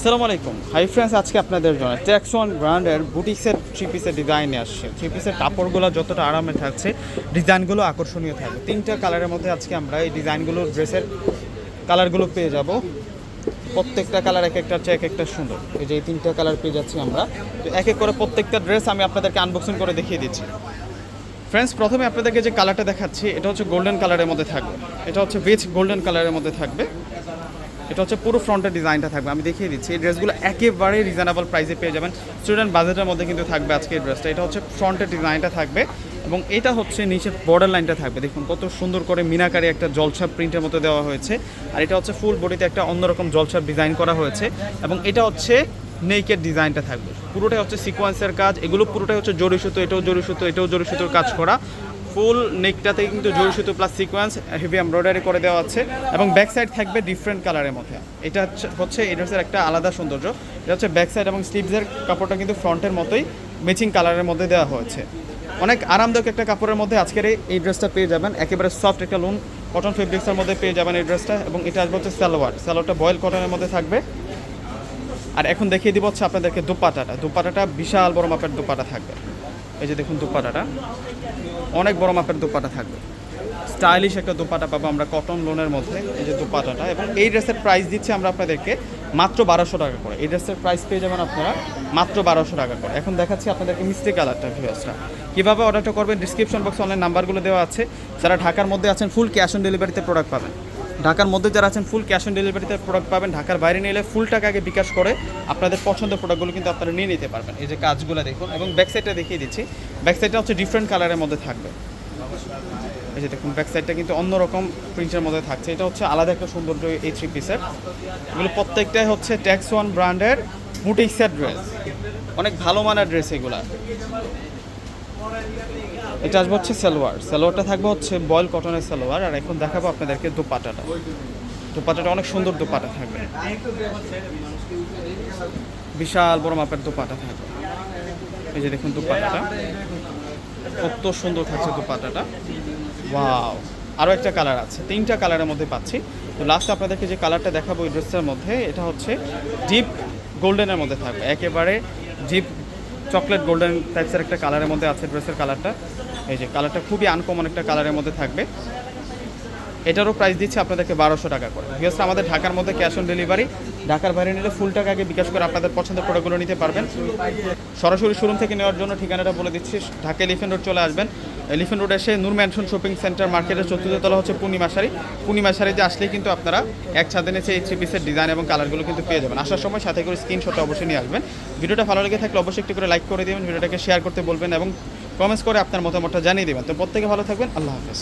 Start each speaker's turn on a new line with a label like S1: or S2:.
S1: আসসালামু আলাইকুম। Hi friends আজকে আপনাদের জন্য ট্যাক্স ওয়ান ব্র্যান্ডের বুটিক্সের থ্রি পিসের ডিজাইনে আসছে। থ্রি পিসের কাপড়গুলো যতটা আরামে থাকছে, ডিজাইনগুলো আকর্ষণীয় থাকবে। তিনটা কালারের মধ্যে আজকে আমরা এই ডিজাইনগুলোর ড্রেসের কালারগুলো পেয়ে যাব। প্রত্যেকটা কালার এক একটা হচ্ছে এক একটা সুন্দর। এই যে এই তিনটা কালার পেয়ে যাচ্ছি আমরা। তো এক এক করে প্রত্যেকটা ড্রেস আমি আপনাদেরকে আনবক্সিং করে দেখিয়ে দিচ্ছি। ফ্রেন্ডস প্রথমে আপনাদেরকে যে কালারটা দেখাচ্ছি, এটা হচ্ছে গোল্ডেন কালারের মধ্যে থাকবে। এটা হচ্ছে বেচ গোল্ডেন কালারের মধ্যে থাকবে। এটা হচ্ছে পুরো ফ্রন্টের ডিজাইনটা থাকবে। আমি দেখিয়ে দিচ্ছি, এই ড্রেসগুলো একেবারে রিজনেবল প্রাইসে পেয়ে যাবেন। স্টুডেন্ট বাজেটের মধ্যে কিন্তু থাকবে আজকে এই ড্রেসটা। এটা হচ্ছে ফ্রন্টের ডিজাইনটা থাকবে এবং এটা হচ্ছে নিচের বর্ডার লাইনটা থাকবে। দেখুন, কত সুন্দর করে মিনাকারি একটা জলছাপ প্রিন্টের মতো দেওয়া হয়েছে। আর এটা হচ্ছে ফুল বডিতে একটা অন্যরকম জলছাপ ডিজাইন করা হয়েছে এবং এটা হচ্ছে নেইকের ডিজাইনটা থাকবে। পুরোটাই হচ্ছে সিকোয়েন্সের কাজ। এগুলো পুরোটাই হচ্ছে জরি সুতো, এটাও জরি সুতো, এটাও জরি সুতোর কাজ করা। ফুল নেকটাতে কিন্তু জরি সুতো প্লাস সিকোয়েন্স হেভি এমব্রয়ডারি করে দেওয়া আছে এবং ব্যাক সাইড থাকবে ডিফারেন্ট কালারের মধ্যে। এটা হচ্ছে এই ড্রেসের একটা আলাদা সৌন্দর্য। এটা হচ্ছে ব্যাক সাইড এবং স্লিভসের কাপড়টা কিন্তু ফ্রন্টের মতোই ম্যাচিং কালারের মধ্যে দেওয়া হয়েছে। অনেক আরামদায়ক একটা কাপড়ের মধ্যে আজকের এই- ড্রেসটা পেয়ে যাবেন। একেবারে সফট একটা লোন কটন ফেব্রিক্সের মধ্যে পেয়ে যাবেন এই ড্রেসটা এবং এটা আসবে হচ্ছে সালোয়ার। স্যালোয়ারটা বয়েল কটনের মধ্যে থাকবে। আর এখন দেখিয়ে দিব হচ্ছে আপনাদেরকে দুপাটাটা। দুপাটাটা বিশাল বড় মাপের দুপাটা থাকবে। এই যে দেখুন দুপাটাটা, অনেক বড় মাপের দুপাটা থাকবে। স্টাইলিশ একটা দুপাটা পাবো আমরা কটন লোনের মধ্যে, এই যে দুপাটাটা, এবং এই ড্রেসের প্রাইস দিচ্ছি আমরা আপনাদেরকে মাত্র বারোশো টাকা করে। এই ড্রেসের প্রাইস পেয়ে যাবেন আপনারা মাত্র বারোশো টাকা করে। এখন দেখাচ্ছি আপনাদেরকে মিষ্টি কালারটা ভিউয়ার্সরা কীভাবে অর্ডারটা করবেন ডিসক্রিপশন বক্সে অনলাইন নাম্বারগুলো দেওয়া আছে। যারা ঢাকার মধ্যে আছেন ফুল ক্যাশ অন ডেলিভারিতে প্রোডাক্ট পাবেন। ঢাকার মধ্যে যারা আছেন ফুল ক্যাশ অন ডেলিভারিতে প্রোডাক্ট পাবেন, ঢাকার বাইরে নিলে ফুল টাকা আগে বিকাশ করে আপনাদের পছন্দের প্রোডাক্টগুলো কিন্তু আপনারা নিয়ে নিতে পারবেন। এই যে কাজগুলো দেখুন, এবং ব্যাক সাইডটা দেখিয়ে দিচ্ছি। ব্যাক সাইডটা হচ্ছে ডিফারেন্ট কালারের মধ্যে থাকবে। এই যে দেখুন ব্যাক সাইডটা কিন্তু অন্যরকম প্রিন্টের মধ্যে থাকছে। এটা হচ্ছে আলাদা একটা সৌন্দর্য এই থ্রি পিসের এগুলো প্রত্যেকটাই হচ্ছে ট্যাক্স ওয়ান ব্র্যান্ডের বুটিক্সের ড্রেস অনেক ভালো মানের ড্রেস এগুলা। এটা আসবে হচ্ছে সালোয়ার। সালোয়ারটা থাকবে হচ্ছে বয়েল কটনের সালোয়ার, আর এখন দেখাবো আপনাদেরকে দোপাটাটা। দোপাটাটা অনেক সুন্দর দোপাটা থাকবে। বিশাল বড় মাপের দোপাটা থাকবে। এই যে দেখুন দোপাটাটা। কত সুন্দর থাকছে দোপাটাটা। ওয়াও! আরও একটা কালার আছে। তিনটা কালারের মধ্যে পাচ্ছি। তো লাস্ট আপনাদেরকে যে কালারটা দেখাবো এই ড্রেসটার মধ্যে, এটা হচ্ছে ডিপ গোল্ডেনের মধ্যে থাকবে। একেবারে ডিপ চকলেট গোল্ডেন টাইপসের একটা কালারের মধ্যে আছে ড্রেসের কালারটা। এই যে কালারটা খুবই আনকমন একটা কালারের মধ্যে থাকবে। এটারও প্রাইস দিচ্ছে আপনাদেরকে বারোশো টাকা করে। বিকজ আমাদের ঢাকার মধ্যে ক্যাশ অন ডেলিভারি ঢাকার বাইরে নিলে ফুল টাকা আগে বিকাশ করে আপনাদের পছন্দের প্রোডাক্টগুলো নিতে পারবেন। সরাসরি শোরুম থেকে নেওয়ার জন্য ঠিকানাটা বলে দিচ্ছি, ঢাকা এলিফেন্ট রোড চলে আসবেন। এলিফেন্ট রোড এসে নূর ম্যানশন শপিং সেন্টার মার্কেটের চতুর্থ তলা হচ্ছে পূর্ণিমাশারি পূর্ণিমাশারিতে আসলেই কিন্তু আপনারা এক ছাদে নিচে এই থ্রি পিসের ডিজাইন এবং কালারগুলো কিন্তু পেয়ে যাবেন। আসার সময় সাথে করে স্ক্রিনশটটা অবশ্যই নিয়ে আসবেন। ভিডিওটা ভালো লেগে থাকলে অবশ্যই একটু করে লাইক করে দেবেন, ভিডিওটাকে শেয়ার করতে বলবেন এবং কমেন্টস করে আপনার মতামতটা জানিয়ে দেবেন। তো প্রত্যেকে ভালো থাকবেন, আল্লাহ হাফেজ।